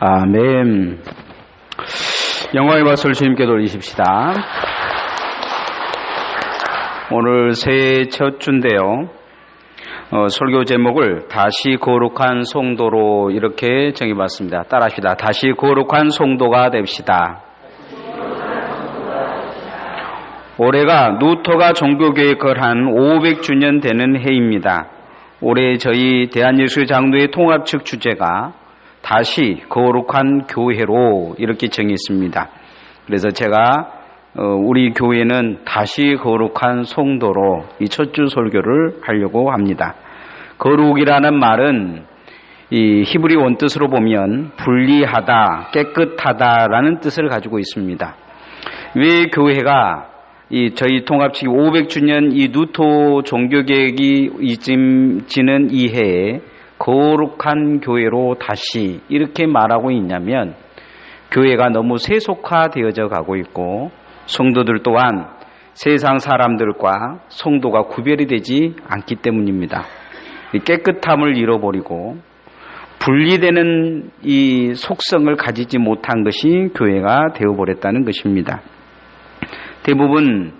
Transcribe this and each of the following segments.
아멘. 영광의 박수를 주님께 돌리십시다. 오늘 새해 첫 주인데요. 어, 설교 제목을 다시 거룩한 송도로 이렇게 정해봤습니다. 따라합시다. 다시 거룩한 송도가 됩시다. 올해가 누터가 종교교회 걸한 500주년 되는 해입니다. 올해 저희 대한예수 장로의 통합 측 주제가 다시 거룩한 교회로 이렇게 정했습니다. 그래서 제가 어, 우리 교회는 다시 거룩한 송도로 이 첫 주 설교를 하려고 합니다. 거룩이라는 말은 이 히브리 원뜻으로 보면 분리하다, 깨끗하다라는 뜻을 가지고 있습니다. 왜 교회가 이 저희 통합측 500주년 이 누토 종교계획이 이쯤 지는 이 해에 거룩한 교회로 다시 이렇게 말하고 있냐면 교회가 너무 세속화되어져 가고 있고 성도들 또한 세상 사람들과 성도가 구별이 되지 않기 때문입니다. 깨끗함을 잃어버리고 분리되는 이 속성을 가지지 못한 것이 교회가 되어버렸다는 것입니다. 대부분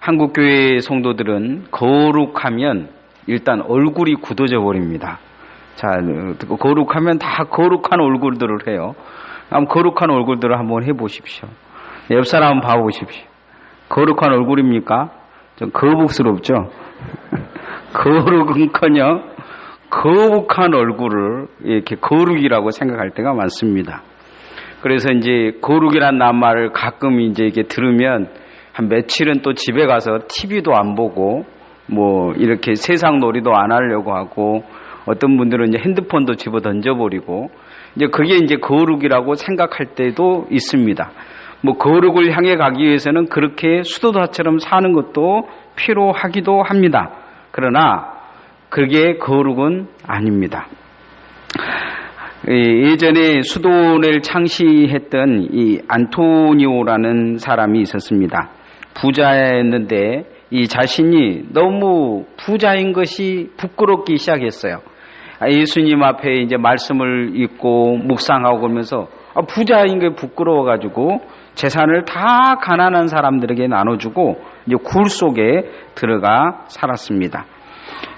한국교회 성도들은 거룩하면 일단 얼굴이 굳어져 버립니다. 자, 거룩하면 다 거룩한 얼굴들을 해요. 한번 거룩한 얼굴들을 한번 해보십시오. 옆 사람 봐보십시오. 거룩한 얼굴입니까? 좀 거북스럽죠? 거룩은커녕 거룩한 얼굴을 이렇게 거룩이라고 생각할 때가 많습니다. 그래서 이제 거룩이란 낱말을 가끔 이제 이렇게 들으면 한 며칠은 또 집에 가서 TV도 안 보고 뭐 이렇게 세상 놀이도 안 하려고 하고 어떤 분들은 이제 핸드폰도 집어 던져버리고 이제 그게 이제 거룩이라고 생각할 때도 있습니다. 뭐 거룩을 향해 가기 위해서는 그렇게 수도사처럼 사는 것도 필요하기도 합니다. 그러나 그게 거룩은 아닙니다. 예전에 수도를 창시했던 이 안토니오라는 사람이 있었습니다. 부자였는데 이 자신이 너무 부자인 것이 부끄럽기 시작했어요. 아, 예수님 앞에 이제 말씀을 읽고 묵상하고 그러면서 아, 부자인 게 부끄러워가지고 재산을 다 가난한 사람들에게 나눠주고 이제 굴 속에 들어가 살았습니다.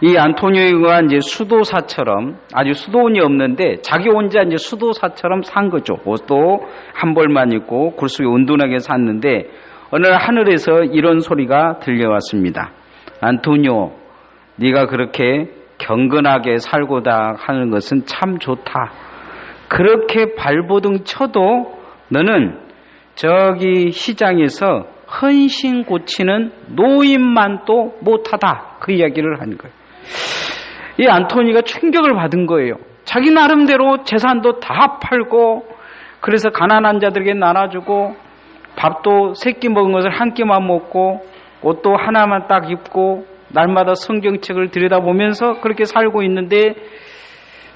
이 안토니오가 이제 수도사처럼 아주 수도원이 없는데 자기 혼자 이제 수도사처럼 산 거죠. 옷도 한 벌만 입고 굴 속에 온둔하게 샀는데 어느 날 하늘에서 이런 소리가 들려왔습니다. 안토니오, 네가 그렇게 경건하게 살고다 하는 것은 참 좋다. 그렇게 발버둥 쳐도 너는 저기 시장에서 헌신 고치는 노인만 또 못하다. 그 이야기를 하는 거예요. 이 안토니가 충격을 받은 거예요. 자기 나름대로 재산도 다 팔고 그래서 가난한 자들에게 나눠주고 밥도 세 끼 먹은 것을 한 끼만 먹고 옷도 하나만 딱 입고 날마다 성경책을 들여다보면서 그렇게 살고 있는데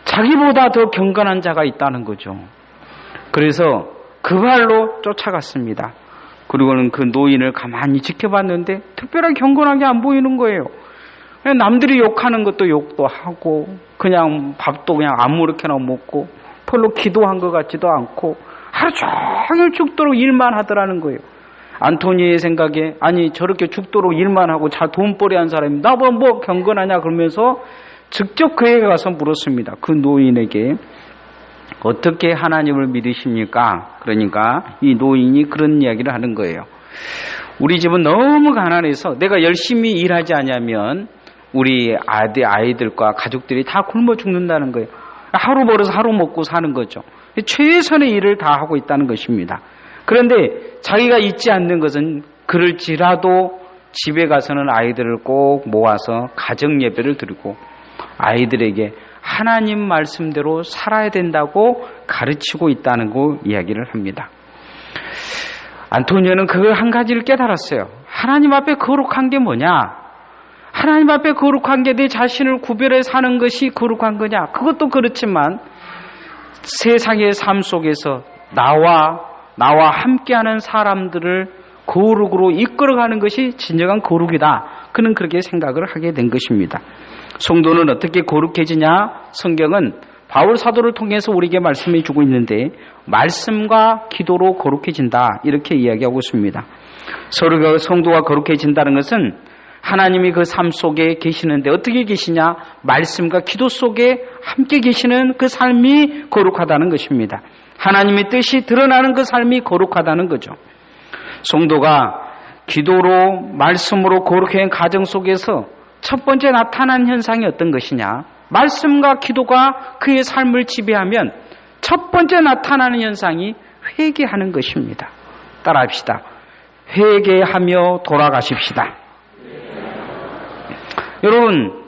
자기보다 더 경건한 자가 있다는 거죠. 그래서 그 발로 쫓아갔습니다. 그리고는 그 노인을 가만히 지켜봤는데 특별하게 경건하게 안 보이는 거예요. 남들이 욕하는 것도 욕도 하고 그냥 밥도 그냥 아무렇게나 먹고 별로 기도한 것 같지도 않고 하루 종일 죽도록 일만 하더라는 거예요. 안토니의 생각에 아니 저렇게 죽도록 일만 하고 자 돈벌이 한 사람이 나보다 뭐 경건하냐 그러면서 직접 그에게 가서 물었습니다. 그 노인에게 어떻게 하나님을 믿으십니까? 그러니까 이 노인이 그런 이야기를 하는 거예요. 우리 집은 너무 가난해서 내가 열심히 일하지 않으면 우리 아들, 아이들과 가족들이 다 굶어 죽는다는 거예요. 하루 벌어서 하루 먹고 사는 거죠. 최선의 일을 다 하고 있다는 것입니다. 그런데 자기가 잊지 않는 것은 그럴지라도 집에 가서는 아이들을 꼭 모아서 가정 예배를 드리고 아이들에게 하나님 말씀대로 살아야 된다고 가르치고 있다는 거 이야기를 합니다. 안토니오는 그한 가지를 깨달았어요. 하나님 앞에 거룩한 게 뭐냐? 하나님 앞에 거룩한 게 내 자신을 구별해 사는 것이 거룩한 거냐? 그것도 그렇지만 세상의 삶 속에서 나와 나와 함께하는 사람들을 거룩으로 이끌어가는 것이 진정한 거룩이다. 그는 그렇게 생각을 하게 된 것입니다. 성도는 어떻게 거룩해지냐? 성경은 바울 사도를 통해서 우리에게 말씀해 주고 있는데 말씀과 기도로 거룩해진다 이렇게 이야기하고 있습니다. 서로가 성도가 거룩해진다는 것은 하나님이 그 삶 속에 계시는데 어떻게 계시냐? 말씀과 기도 속에 함께 계시는 그 삶이 거룩하다는 것입니다. 하나님의 뜻이 드러나는 그 삶이 거룩하다는 거죠. 성도가 기도로 말씀으로 거룩한 가정 속에서 첫 번째 나타난 현상이 어떤 것이냐? 말씀과 기도가 그의 삶을 지배하면 첫 번째 나타나는 현상이 회개하는 것입니다. 따라합시다. 회개하며 돌아가십시다. 여러분,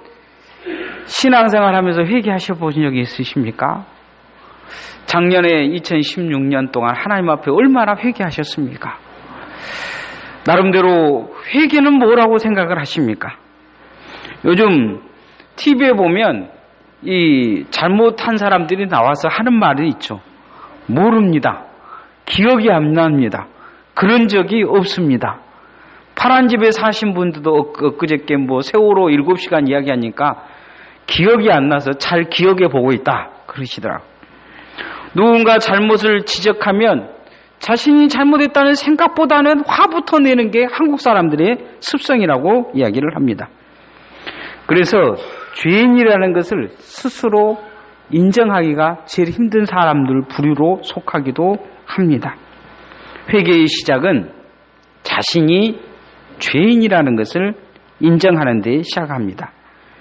신앙생활 하면서 회개하셔 보신 적이 있으십니까? 작년에 2016년 동안 하나님 앞에 얼마나 회개하셨습니까? 나름대로 회개는 뭐라고 생각을 하십니까? 요즘 TV에 보면 이 잘못한 사람들이 나와서 하는 말이 있죠. 모릅니다. 기억이 안 납니다. 그런 적이 없습니다. 파란 집에 사신 분들도 엊그저께 뭐 세월호 7시간 이야기하니까 기억이 안 나서 잘 기억해 보고 있다. 그러시더라고. 누군가 잘못을 지적하면 자신이 잘못했다는 생각보다는 화부터 내는 게 한국 사람들의 습성이라고 이야기를 합니다. 그래서 죄인이라는 것을 스스로 인정하기가 제일 힘든 사람들 부류로 속하기도 합니다. 회개의 시작은 자신이 죄인이라는 것을 인정하는 데 시작합니다.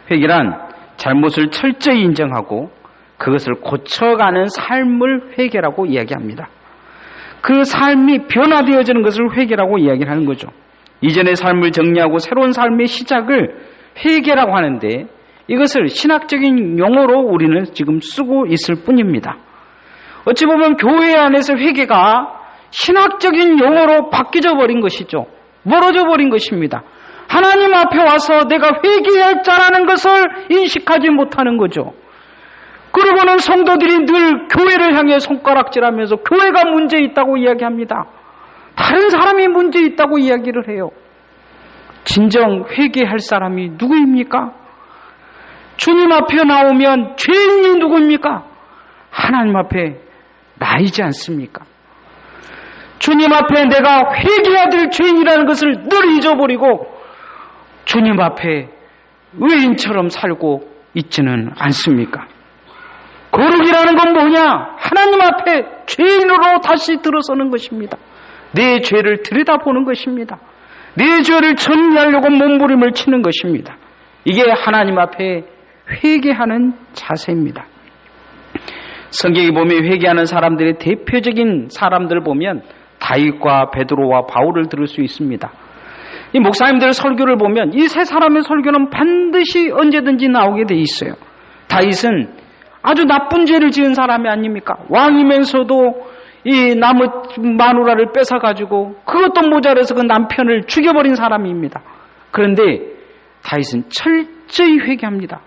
회개란 잘못을 철저히 인정하고 그것을 고쳐가는 삶을 회개라고 이야기합니다. 그 삶이 변화되어지는 것을 회개라고 이야기하는 거죠. 이전의 삶을 정리하고 새로운 삶의 시작을 회개라고 하는데 이것을 신학적인 용어로 우리는 지금 쓰고 있을 뿐입니다. 어찌 보면 교회 안에서 회개가 신학적인 용어로 바뀌어 버린 것이죠. 멀어져 버린 것입니다. 하나님 앞에 와서 내가 회개할 자라는 것을 인식하지 못하는 거죠. 그러고는 성도들이 늘 교회를 향해 손가락질하면서 교회가 문제 있다고 이야기합니다. 다른 사람이 문제 있다고 이야기를 해요. 진정 회개할 사람이 누구입니까? 주님 앞에 나오면 죄인이 누구입니까? 하나님 앞에 나이지 않습니까? 주님 앞에 내가 회개해야 될 죄인이라는 것을 늘 잊어버리고 주님 앞에 의인처럼 살고 있지는 않습니까? 거룩이라는 건 뭐냐? 하나님 앞에 죄인으로 다시 들어서는 것입니다. 내 죄를 들여다보는 것입니다. 내 죄를 정리하려고 몸부림을 치는 것입니다. 이게 하나님 앞에 회개하는 자세입니다. 성경에 보면 회개하는 사람들의 대표적인 사람들을 보면 다윗과 베드로와 바울을 들을 수 있습니다. 이 목사님들의 설교를 보면 이 세 사람의 설교는 반드시 언제든지 나오게 돼 있어요. 다윗은 아주 나쁜 죄를 지은 사람이 아닙니까? 왕이면서도 이 나무 마누라를 뺏어가지고 그것도 모자라서 그 남편을 죽여버린 사람입니다. 그런데 다윗은 철저히 회개합니다.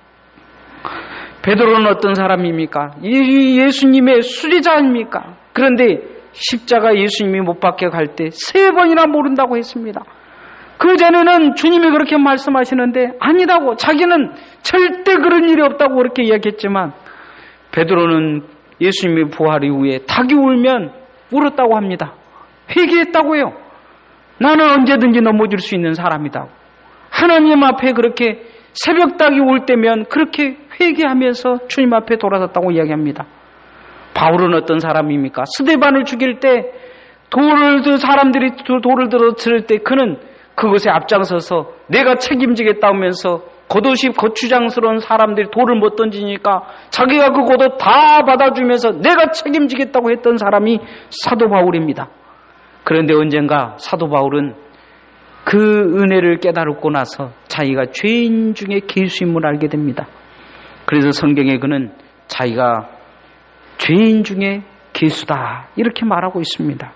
베드로는 어떤 사람입니까? 예수님의 수리자 아닙니까? 그런데 십자가 예수님이 못 박혀 갈 때 세 번이나 모른다고 했습니다. 그 전에는 주님이 그렇게 말씀하시는데 아니라고 자기는 절대 그런 일이 없다고 그렇게 이야기했지만 베드로는 예수님의 부활 이후에 닭이 울면 울었다고 합니다. 회개했다고요. 나는 언제든지 넘어질 수 있는 사람이다. 하나님 앞에 그렇게 새벽 닭이 울 때면 그렇게 회개하면서 주님 앞에 돌아섰다고 이야기합니다. 바울은 어떤 사람입니까? 스데반을 죽일 때 돌을 들 사람들이 돌을 들어 들을 때 그는 그것에 앞장서서 내가 책임지겠다면서 겉옷이 거추장스러운 사람들이 돌을 못 던지니까 자기가 그 겉옷 다 받아주면서 내가 책임지겠다고 했던 사람이 사도 바울입니다. 그런데 언젠가 사도 바울은 그 은혜를 깨달고 나서 자기가 죄인 중에 계수임을 알게 됩니다. 그래서 성경에 그는 자기가 죄인 중에 계수다 이렇게 말하고 있습니다.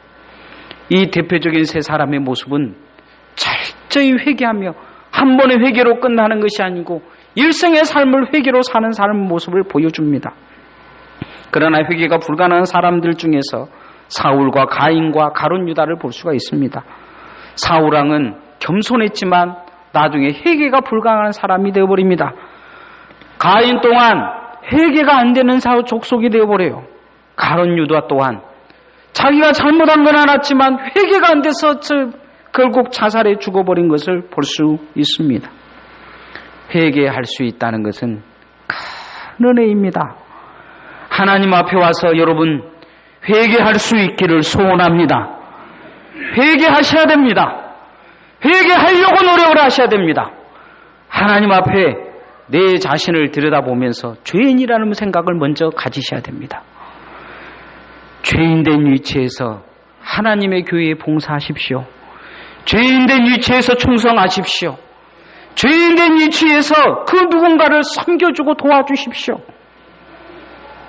이 대표적인 세 사람의 모습은 철저히 회개하며 한 번의 회개로 끝나는 것이 아니고 일생의 삶을 회개로 사는 사람 모습을 보여줍니다. 그러나 회개가 불가능한 사람들 중에서 사울과 가인과 가론 유다를 볼 수가 있습니다. 사울왕은 겸손했지만 나중에 회개가 불가능한 사람이 되어버립니다. 가인 또한 회개가 안 되는 사 족속이 되어버려요. 가론 유다 또한 자기가 잘못한 건 알았지만 회개가 안 돼서 저 결국 자살해 죽어버린 것을 볼 수 있습니다. 회개할 수 있다는 것은 큰 은혜입니다. 하나님 앞에 와서 여러분 회개할 수 있기를 소원합니다. 회개하셔야 됩니다. 회개하려고 노력을 하셔야 됩니다. 하나님 앞에 내 자신을 들여다보면서 죄인이라는 생각을 먼저 가지셔야 됩니다. 죄인된 위치에서 하나님의 교회에 봉사하십시오. 죄인된 위치에서 충성하십시오. 죄인된 위치에서 그 누군가를 섬겨주고 도와주십시오.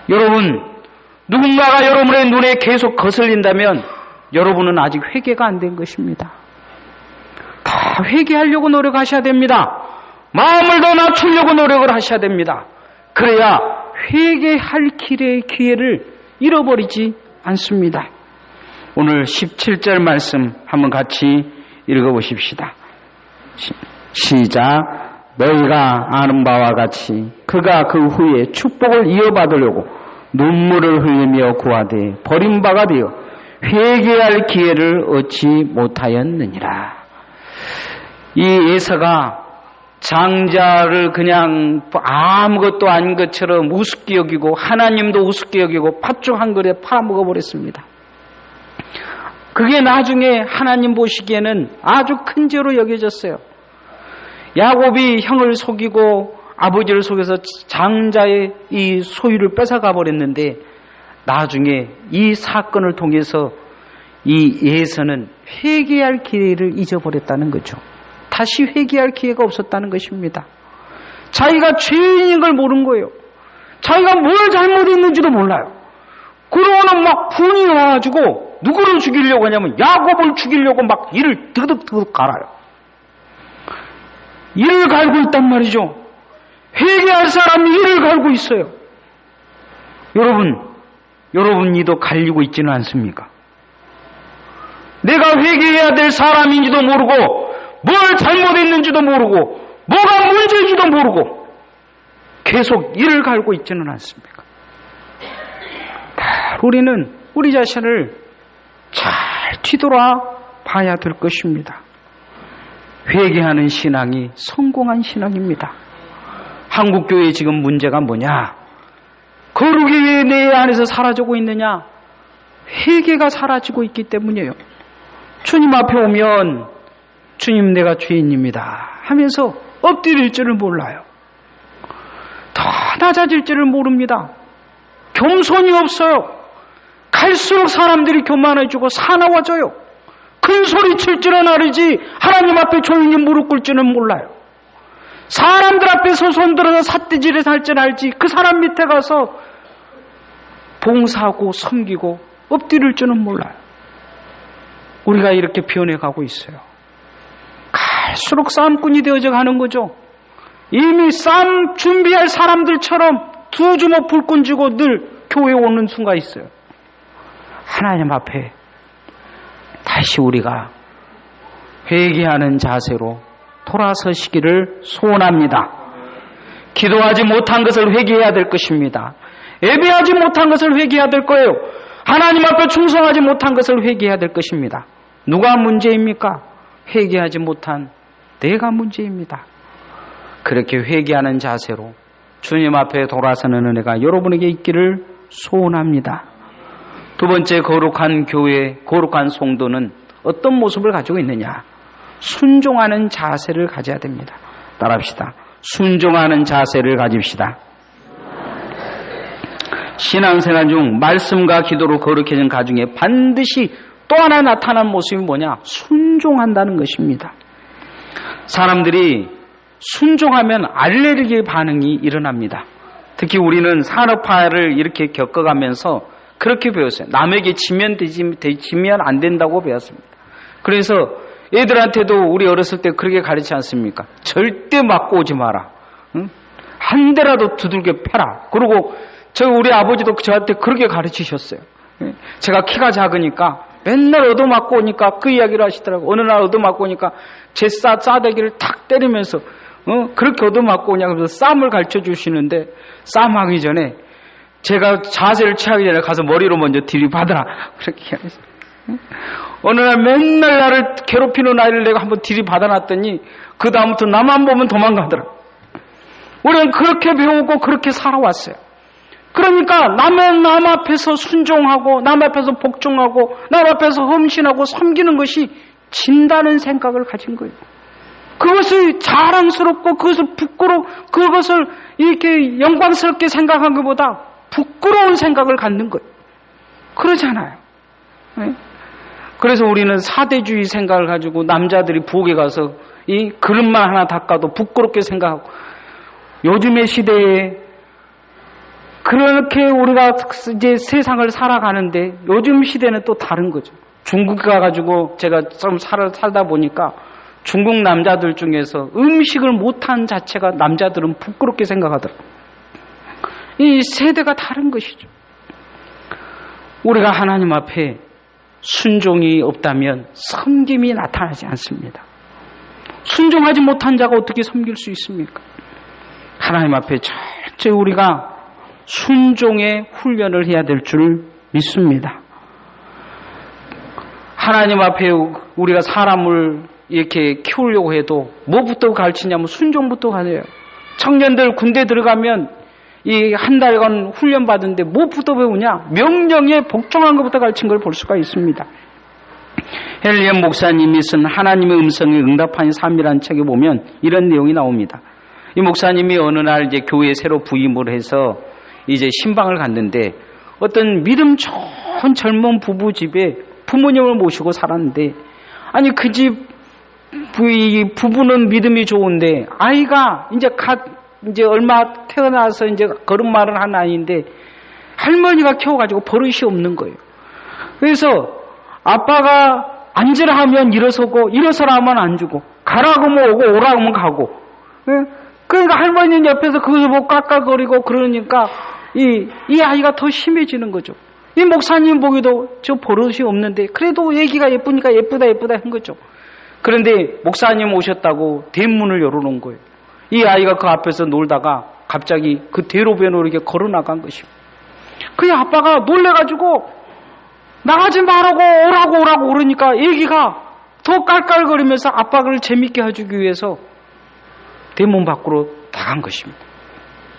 여러분, 누군가가 여러분의 눈에 계속 거슬린다면 여러분은 아직 회개가 안 된 것입니다. 다 회개하려고 노력하셔야 됩니다. 마음을 더 낮추려고 노력을 하셔야 됩니다. 그래야 회개할 길의 기회를 잃어버리지 않습니다. 오늘 17절 말씀 한번 같이 읽어보십시다. 시- 시작. 너희가 아는 바와 같이 그가 그 후에 축복을 이어받으려고 눈물을 흘리며 구하되 버림바가 되어 회개할 기회를 얻지 못하였느니라. 이 예서가 장자를 그냥 아무것도 아닌 것처럼 우습게 여기고 하나님도 우습게 여기고 팥죽 한 그릇 팔아먹어 버렸습니다. 그게 나중에 하나님 보시기에는 아주 큰 죄로 여겨졌어요. 야곱이 형을 속이고 아버지를 속여서 장자의 이 소유를 뺏어가 버렸는데 나중에 이 사건을 통해서 이 예서는 회개할 기회를 잊어버렸다는 거죠. 다시 회개할 기회가 없었다는 것입니다. 자기가 죄인인 걸 모르는 거예요. 자기가 뭘 잘못했는지도 몰라요. 그러고는 막 분이 와가지고 누구를 죽이려고 하냐면 야곱을 죽이려고 막 이를 드득드득 갈아요. 이를 갈고 있단 말이죠. 회개할 사람이 이를 갈고 있어요. 여러분, 여러분 이도 갈리고 있지는 않습니까? 내가 회개해야 될 사람인지도 모르고 뭘 잘못했는지도 모르고 뭐가 문제인지도 모르고 계속 이를 갈고 있지는 않습니까? 우리는 우리 자신을 잘 뒤돌아 봐야 될 것입니다. 회개하는 신앙이 성공한 신앙입니다. 한국교회 지금 문제가 뭐냐? 거룩이 왜 내 안에서 사라지고 있느냐? 회개가 사라지고 있기 때문이에요. 주님 앞에 오면 주님 내가 죄인입니다 하면서 엎드릴 줄을 몰라요. 더 낮아질 줄을 모릅니다. 겸손이 없어요. 갈수록 사람들이 교만해지고 사나워져요. 큰 소리 칠 줄은 알지 하나님 앞에 조용히 무릎 꿇 줄은 몰라요. 사람들 앞에서 손들어서 삿대질을 할줄 알지 그 사람 밑에 가서 봉사하고 섬기고 엎드릴 줄은 몰라요. 우리가 이렇게 변해가고 있어요. 갈수록 싸움꾼이 되어져 가는 거죠. 이미 싸움 준비할 사람들처럼 두 주먹 불끈 쥐고 늘 교회에 오는 순간 있어요. 하나님 앞에 다시 우리가 회개하는 자세로 돌아서시기를 소원합니다. 기도하지 못한 것을 회개해야 될 것입니다. 예배하지 못한 것을 회개해야 될 거예요. 하나님 앞에 충성하지 못한 것을 회개해야 될 것입니다. 누가 문제입니까? 회개하지 못한 내가 문제입니다. 그렇게 회개하는 자세로 주님 앞에 돌아서는 은혜가 여러분에게 있기를 소원합니다. 두 번째 거룩한 교회, 거룩한 성도는 어떤 모습을 가지고 있느냐? 순종하는 자세를 가져야 됩니다. 따라합시다. 순종하는 자세를 가집시다. 신앙생활 중 말씀과 기도로 거룩해진 가중에 반드시 또 하나 나타난 모습이 뭐냐? 순종한다는 것입니다. 사람들이 순종하면 알레르기 반응이 일어납니다. 특히 우리는 산업화를 이렇게 겪어가면서 그렇게 배웠어요. 남에게 지면 되지, 지면 안 된다고 배웠습니다. 그래서 애들한테도 우리 어렸을 때 그렇게 가르치지 않습니까? 절대 맞고 오지 마라. 응? 한 대라도 두들겨 패라. 그리고 저 우리 아버지도 저한테 그렇게 가르치셨어요. 예? 제가 키가 작으니까 맨날 얻어맞고 오니까 그 이야기를 하시더라고. 어느 날 얻어맞고 오니까 제 싸, 싸대기를 탁 때리면서 어? 그렇게 얻어맞고 오냐 그래서 쌈을 가르쳐 주시는데 쌈 하기 전에 제가 자세를 취하기 전에 가서 머리로 먼저 들이받아라 그렇게 하셨어요. 어느 날 맨날 나를 괴롭히는 아이를 내가 한번 들이받아놨더니 그 다음부터 나만 보면 도망가더라. 우리는 그렇게 배우고 그렇게 살아왔어요. 그러니까 남의 남 앞에서 순종하고 남 앞에서 복종하고 남 앞에서 험신하고 섬기는 것이 진다는 생각을 가진 거예요. 그것을 자랑스럽고 그것을 부끄러 그것을 이렇게 영광스럽게 생각한 것보다 부끄러운 생각을 갖는 거예요. 그러잖아요. 네? 그래서 우리는 사대주의 생각을 가지고 남자들이 부엌에 가서 이 그릇만 하나 닦아도 부끄럽게 생각하고 요즘의 시대에 그렇게 우리가 이제 세상을 살아가는데 요즘 시대는 또 다른 거죠. 중국 가가지고 제가 좀 살, 살다 보니까 중국 남자들 중에서 음식을 못한 자체가 남자들은 부끄럽게 생각하더라고요. 이 세대가 다른 것이죠. 우리가 하나님 앞에 순종이 없다면 섬김이 나타나지 않습니다. 순종하지 못한 자가 어떻게 섬길 수 있습니까? 하나님 앞에 철저히 우리가 순종의 훈련을 해야 될 줄 믿습니다. 하나님 앞에 우리가 사람을 이렇게 키우려고 해도 뭐부터 가르치냐면 순종부터 가져요. 청년들 군대 들어가면 이 한 달간 훈련 받은데 뭐부터 배우냐? 명령에 복종한 것부터 가르친 걸 볼 수가 있습니다. 헬리엄 목사님이 쓴 하나님의 음성에 응답하는 삶이라는 책에 보면 이런 내용이 나옵니다. 이 목사님이 어느 날 이제 교회에 새로 부임을 해서 이제 신방을 갔는데 어떤 믿음 좋은 젊은 부부 집에 부모님을 모시고 살았는데 아니 그 집 부부는 믿음이 좋은데 아이가 이제 갓 이제 얼마 태어나서 이제 걸음마를 한 아이인데 할머니가 키워가지고 버릇이 없는 거예요. 그래서 아빠가 앉으라 하면 일어서고 일어서라 하면 앉고 가라고 하면 오고 오라고 하면 가고 그러니까 할머니는 옆에서 그것을 뭐 깎아거리고 그러니까 이, 이 아이가 더 심해지는 거죠. 이 목사님 보기도 저 버릇이 없는데 그래도 애기가 예쁘니까 예쁘다 예쁘다 한 거죠. 그런데 목사님 오셨다고 대문을 열어놓은 거예요. 이 아이가 그 앞에서 놀다가 갑자기 그 대로변으로 이렇게 걸어 나간 것입니다. 그 아빠가 놀래가지고 나가지 말라고 오라고 오라고 그러니까 애기가 더 깔깔거리면서 아빠를 재밌게 해주기 위해서 대문 밖으로 나간 것입니다.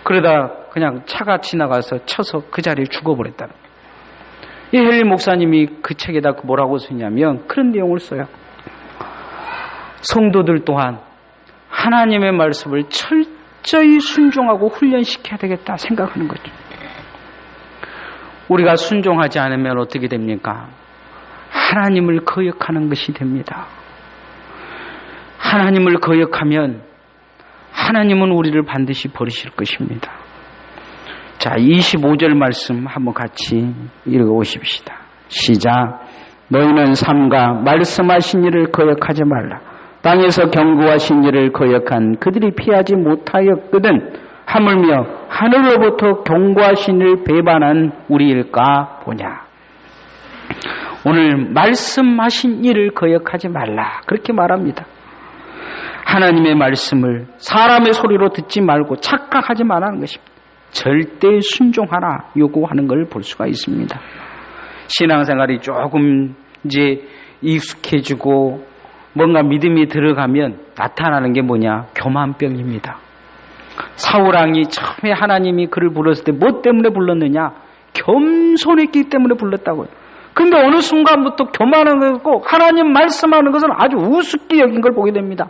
그러다 그냥 차가 지나가서 쳐서 그 자리에 죽어버렸다는 거예요. 이 헬리 목사님이 그 책에다 뭐라고 쓰냐면 그런 내용을 써요. 성도들 또한 하나님의 말씀을 철저히 순종하고 훈련시켜야 되겠다 생각하는 거죠. 우리가 순종하지 않으면 어떻게 됩니까? 하나님을 거역하는 것이 됩니다. 하나님을 거역하면 하나님은 우리를 반드시 버리실 것입니다. 자, 25절 말씀 한번 같이 읽어보십시다. 시작. 너희는 삼가 말씀하신 일을 거역하지 말라. 땅에서 경고하신 일을 거역한 그들이 피하지 못하였거든 하물며 하늘로부터 경고하신 일 배반한 우리일까 보냐. 오늘 말씀하신 일을 거역하지 말라. 그렇게 말합니다. 하나님의 말씀을 사람의 소리로 듣지 말고 착각하지 말라는 것입니다. 절대 순종하라 요구하는 걸 볼 수가 있습니다. 신앙생활이 조금 이제 익숙해지고 뭔가 믿음이 들어가면 나타나는 게 뭐냐? 교만병입니다. 사우랑이 처음에 하나님이 그를 불렀을 때 뭐 때문에 불렀느냐? 겸손했기 때문에 불렀다고요. 근데 어느 순간부터 교만한 거고 하나님 말씀하는 것은 아주 우습게 여긴 걸 보게 됩니다.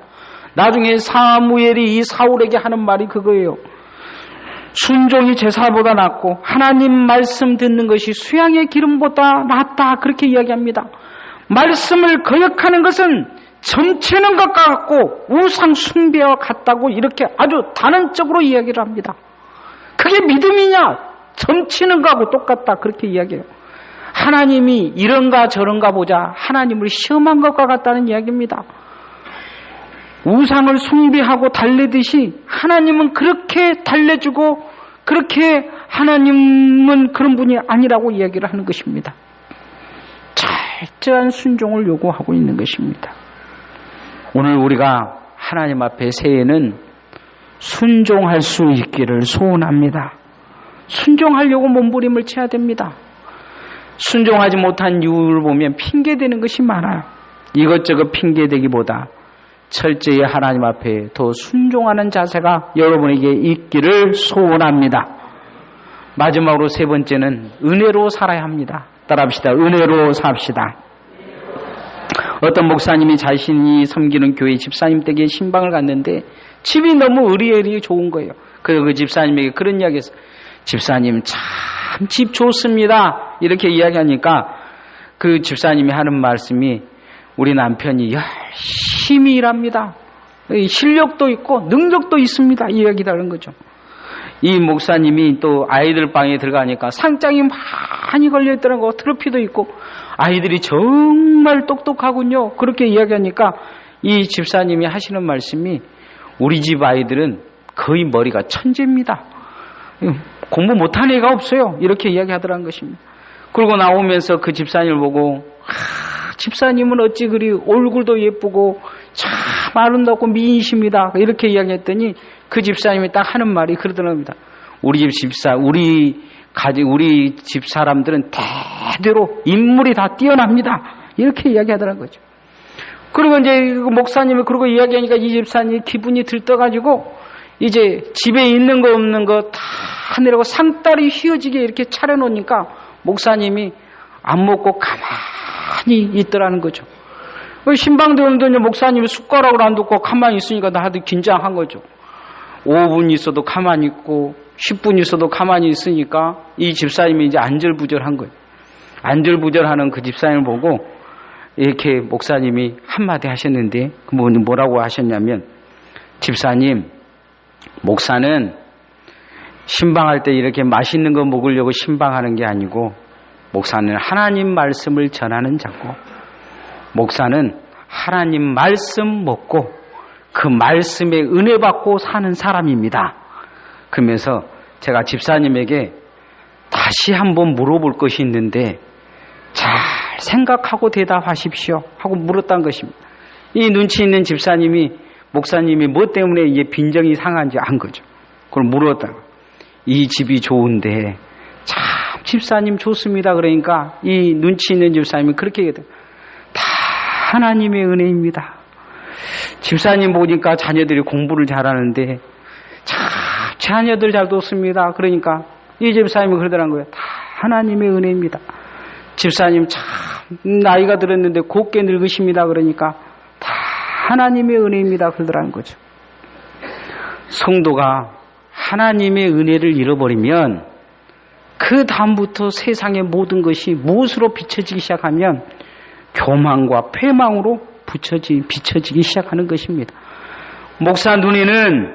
나중에 사무엘이 이 사울에게 하는 말이 그거예요. 순종이 제사보다 낫고 하나님 말씀 듣는 것이 수양의 기름보다 낫다 그렇게 이야기합니다. 말씀을 거역하는 것은 점치는 것 같고 우상 숭배와 같다고 이렇게 아주 단언적으로 이야기를 합니다. 그게 믿음이냐? 점치는 거하고 똑같다 그렇게 이야기해요. 하나님이 이런가 저런가 보자 하나님을 시험한 것과 같다는 이야기입니다. 우상을 숭배하고 달래듯이 하나님은 그렇게 달래주고 그렇게 하나님은 그런 분이 아니라고 이야기를 하는 것입니다. 철저한 순종을 요구하고 있는 것입니다. 오늘 우리가 하나님 앞에 새해는 순종할 수 있기를 소원합니다. 순종하려고 몸부림을 쳐야 됩니다. 순종하지 못한 이유를 보면 핑계대는 것이 많아요. 이것저것 핑계대기보다 철저히 하나님 앞에 더 순종하는 자세가 여러분에게 있기를 소원합니다. 마지막으로 세 번째는 은혜로 살아야 합니다. 따라합시다. 은혜로 삽시다. 어떤 목사님이 자신이 섬기는 교회 집사님 댁에 신방을 갔는데 집이 너무 의리의리 좋은 거예요. 그래서 그 집사님에게 그런 이야기 했어요. 집사님 참 집 좋습니다. 이렇게 이야기하니까 그 집사님이 하는 말씀이 우리 남편이 열심히 일합니다. 실력도 있고 능력도 있습니다. 이 이야기다는 거죠. 이 목사님이 또 아이들 방에 들어가니까 상장이 많이 걸려 있더라고. 트로피도 있고 아이들이 정 말 똑똑하군요. 그렇게 이야기하니까 이 집사님이 하시는 말씀이 우리 집 아이들은 거의 머리가 천재입니다. 공부 못한 애가 없어요. 이렇게 이야기하더라는 것입니다. 그러고 나오면서 그 집사님을 보고 아, 집사님은 어찌 그리 얼굴도 예쁘고 참 아름답고 미인이십니다. 이렇게 이야기했더니 그 집사님이 딱 하는 말이 그러더랍니다. 우리 집 집사, 우리 가지, 우리 집 사람들은 대대로 인물이 다 뛰어납니다. 이렇게 이야기하더라는 거죠. 그리고 이제 그 목사님이 그러고 이야기하니까 이 집사님이 기분이 들떠가지고 이제 집에 있는 거 없는 거 다 내려고 상다리 휘어지게 이렇게 차려놓으니까 목사님이 안 먹고 가만히 있더라는 거죠. 신방대원도 이제 목사님이 숟가락을 안 듣고 가만히 있으니까 다들 긴장한 거죠. 5분 있어도 가만히 있고 10분 있어도 가만히 있으니까 이 집사님이 이제 안절부절한 거예요. 안절부절하는 그 집사님을 보고 이렇게 목사님이 한마디 하셨는데 그 뭐라고 하셨냐면 집사님 목사는 신방할 때 이렇게 맛있는 거 먹으려고 신방하는 게 아니고 목사는 하나님 말씀을 전하는 자고 목사는 하나님 말씀 먹고 그 말씀에 은혜 받고 사는 사람입니다. 그러면서 제가 집사님에게 다시 한번 물어볼 것이 있는데 잘 생각하고 대답하십시오 하고 물었다는 것입니다. 이 눈치 있는 집사님이 목사님이 뭐 때문에 이게 빈정이 상한지 안 거죠. 그걸 물었다고. 이 집이 좋은데 참 집사님 좋습니다. 그러니까 이 눈치 있는 집사님이 그렇게 얘기해요. 다 하나님의 은혜입니다. 집사님 보니까 자녀들이 공부를 잘하는데 참 자녀들 잘 뒀습니다. 그러니까 이 집사님이 그러더란 거예요. 다 하나님의 은혜입니다. 집사님 참 나이가 들었는데 곱게 늙으십니다. 그러니까 다 하나님의 은혜입니다. 그러더라는 거죠. 성도가 하나님의 은혜를 잃어버리면 그 다음부터 세상의 모든 것이 무엇으로 비춰지기 시작하면 교만과 패망으로 비춰지기 시작하는 것입니다. 목사 눈에는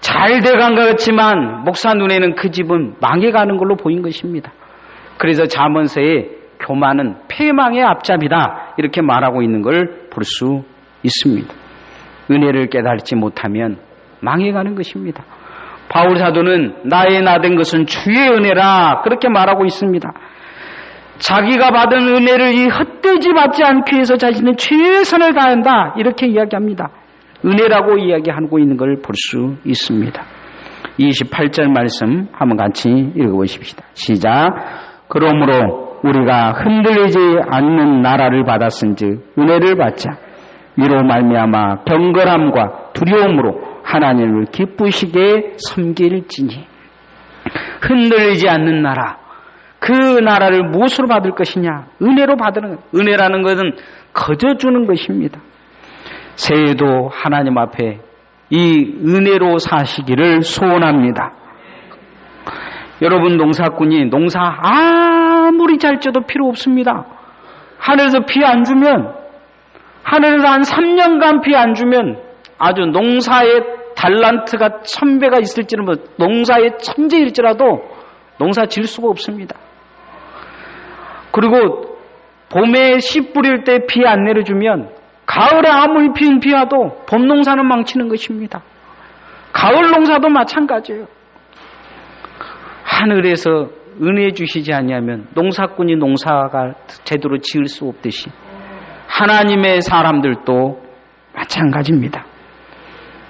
잘 돼간 것 같지만 목사 눈에는 그 집은 망해가는 걸로 보인 것입니다. 그래서 자문서에 교만은 패망의 앞잡이다 이렇게 말하고 있는 걸 볼 수 있습니다. 은혜를 깨달지 못하면 망해가는 것입니다. 바울 사도는 나의 나된 것은 주의 은혜라 그렇게 말하고 있습니다. 자기가 받은 은혜를 이 헛되지 받지 않기 위해서 자신은 최선을 다한다 이렇게 이야기합니다. 은혜라고 이야기하고 있는 걸 볼 수 있습니다. 28절 말씀 한번 같이 읽어보십시다. 시작. 그러므로 우리가 흔들리지 않는 나라를 받았은즉 은혜를 받자. 위로 말미암아 경건함과 두려움으로 하나님을 기쁘시게 섬길지니 흔들리지 않는 나라 그 나라를 무엇으로 받을 것이냐 은혜로 받는 은혜라는 것은 거저 주는 것입니다. 새해도 하나님 앞에 이 은혜로 사시기를 소원합니다. 여러분 농사꾼이 농사 아 무리 잘 쪄도 필요 없습니다. 하늘에서 비 안 주면 하늘에서 한 3년간 비 안 주면 아주 농사의 달란트가 천배가 있을지는 뭐 농사의 천재일지라도 농사 질 수가 없습니다. 그리고 봄에 씨 뿌릴 때 비 안 내려주면 가을에 아무리 비, 비 와도 봄 농사는 망치는 것입니다. 가을 농사도 마찬가지예요. 하늘에서 은혜 주시지 않냐면 농사꾼이 농사가 제대로 지을 수 없듯이 하나님의 사람들도 마찬가지입니다.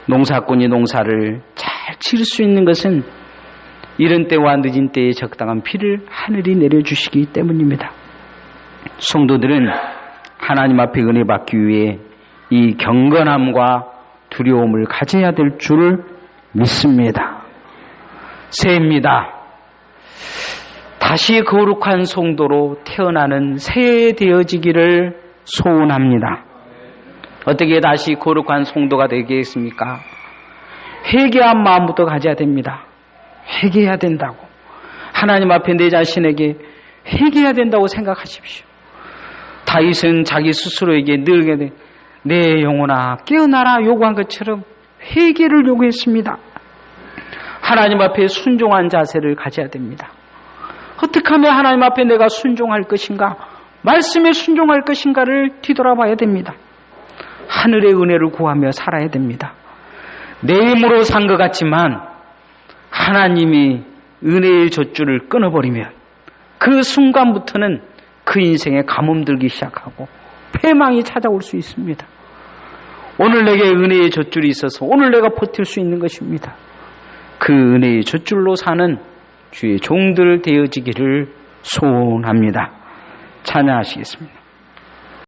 농사꾼이 농사를 잘 지을 수 있는 것은 이른 때와 늦은 때에 적당한 비를 하늘이 내려주시기 때문입니다. 성도들은 하나님 앞에 은혜 받기 위해 이 경건함과 두려움을 가져야 될 줄을 믿습니다. 새입니다. 다시 거룩한 성도로 태어나는 새 되어지기를 소원합니다. 어떻게 다시 거룩한 성도가 되겠습니까? 회개한 마음부터 가져야 됩니다. 회개해야 된다고. 하나님 앞에 내 자신에게 회개해야 된다고 생각하십시오. 다윗은 자기 스스로에게 늘내 영혼아 깨어나라 요구한 것처럼 회개를 요구했습니다. 하나님 앞에 순종한 자세를 가져야 됩니다. 어떻게 하면 하나님 앞에 내가 순종할 것인가? 말씀에 순종할 것인가를 뒤돌아봐야 됩니다. 하늘의 은혜를 구하며 살아야 됩니다. 내 힘으로 산 것 같지만 하나님이 은혜의 젖줄을 끊어버리면 그 순간부터는 그 인생에 가뭄 들기 시작하고 패망이 찾아올 수 있습니다. 오늘 내게 은혜의 젖줄이 있어서 오늘 내가 버틸 수 있는 것입니다. 그 은혜의 젖줄로 사는 주의 종들 되어지기를 소원합니다. 찬양하시겠습니다.